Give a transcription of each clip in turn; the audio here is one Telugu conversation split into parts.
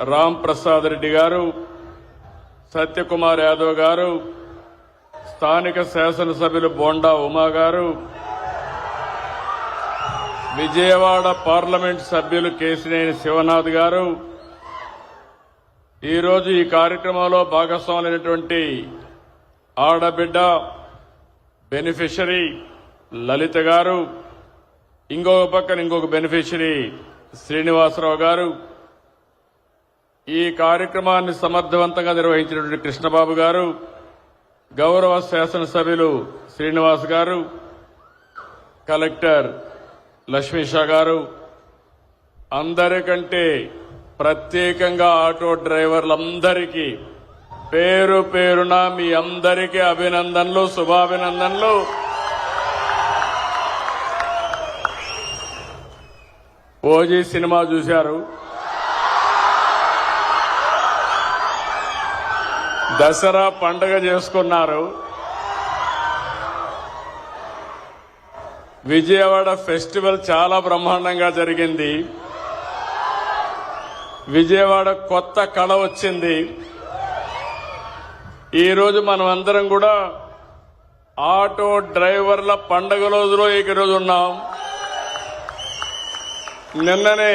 రామ్ ప్రసాద్ రెడ్డి గారు సత్యకుమార్ యాదవ్ గారు స్థానిక శాసనసభ్యులు బోండా ఉమా గారు విజయవాడ పార్లమెంట్ సభ్యులు కేసినేని శివనాథ్ గారు ఈరోజు ఈ కార్యక్రమంలో భాగస్వాములైనటువంటి ఆడబిడ్డ బెనిఫిషరీ లలిత గారు ఇంకొక పక్కన ఇంకొక బెనిఫిషరీ శ్రీనివాసరావు గారు ఈ కార్యక్రమాన్ని సమర్థవంతంగా నిర్వహించినటువంటి కృష్ణబాబు గారు గౌరవ శాసనసభ్యులు శ్రీనివాస్ గారు కలెక్టర్ లక్ష్మీషా గారు అందరికంటే ప్రత్యేకంగా ఆటో డ్రైవర్లందరికీ పేరు పేరున మీ అందరికీ అభినందనలు శుభాభినందనలు. ఓజీ సినిమా చూశారు. దసరా పండగ చేసుకున్నారు. విజయవాడ ఫెస్టివల్ చాలా బ్రహ్మాండంగా జరిగింది. విజయవాడ కొత్త కళ వచ్చింది. ఈరోజు మనం అందరం కూడా ఆటో డ్రైవర్ల పండగ రోజులో ఈరోజు ఉన్నాం. నిన్ననే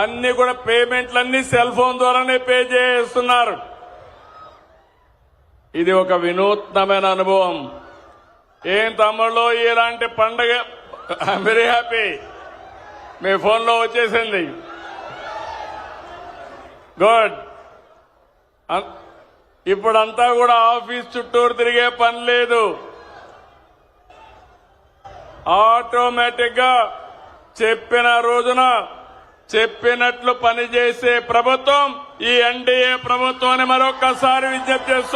అన్ని కూడా పేమెంట్లన్నీ సెల్ ఫోన్ ద్వారానే పే చేస్తున్నారు. ఇది ఒక వినూత్నమైన అనుభవం. ఏం తమ్ముళ్ళు ఇలాంటి పండగ ఐఎమ్ వెరీ హ్యాపీ మీ ఫోన్లో వచ్చేసింది. గుడ్ ఇప్పుడంతా కూడా ఆఫీస్ చుట్టూరు తిరిగే పని లేదు. ఆటోమేటిక్గా చెప్పిన రోజున చెప్పినట్లు పనిచేసే ప్రభుత్వం ఈ ఎన్డీఏ ప్రభుత్వాన్ని మరొకసారి విజ్ఞప్తి చేస్తున్నారు